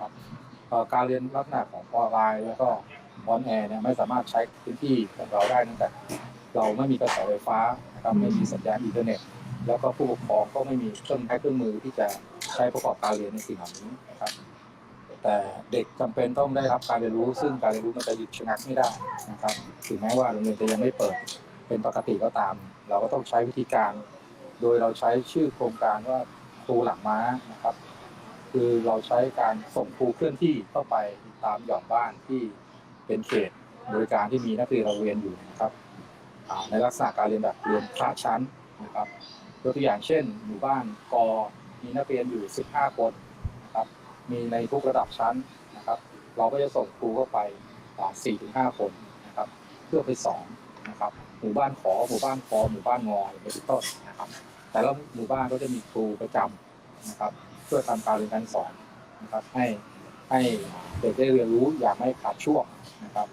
ครับการเรียนลักษณะของออนไลน์แล้วก็ออนแอร์เนี่ยไม่สามารถใช้พื้นที่ของเราได้เนื่องจากเราไม่มีกระแสไฟฟ้านะครับไม่มีสัญญาณอินเทอร์เน็ต แล้วก็ผู้ปกครองก็ไม่มีเครื่องไม้เครื่องมือที่จะใช้ประกอบการเรียนในสิ่งเหล่านี้นะครับ แต่เด็กจำเป็นต้องได้รับการเรียนรู้ ซึ่งการเรียนรู้มันจะหยุดชะงักไม่ได้นะครับถึงแม้ว่าโรงเรียนจะยังไม่เปิดเป็นปกติก็ตาม เราก็ต้องใช้วิธีการ โดยเราใช้ชื่อโครงการว่าครูหลังม้านะครับ คือเราใช้การส่งครูเคลื่อนที่เข้าไปตามหย่อมบ้านที่เป็นเขตโดยการที่มีนักเรียนเราเรียนอยู่นะครับในลักษณะการเรียนแบบเรียนคละชั้นนะครับยกตัวอย่างเช่นหมู่บ้านกอมีนักเรียนอยู่ 15 คนนะครับมีในทุกระดับชั้นนะครับ เราก็จะส่งครูเข้าไป 4-5 คนนะครับ เพื่อไปสอนนะครับหมู่บ้านขอหมู่บ้านคอหมู่บ้านงออย่างนี้เป็นต้นนะครับ แต่ละหมู่บ้านก็จะมีครูประจำนะครับ เพื่อทำการเรียนการสอนนะครับให้ให้เด็กได้เรียนรู้อย่างไม่ขาดช่วงนะครับ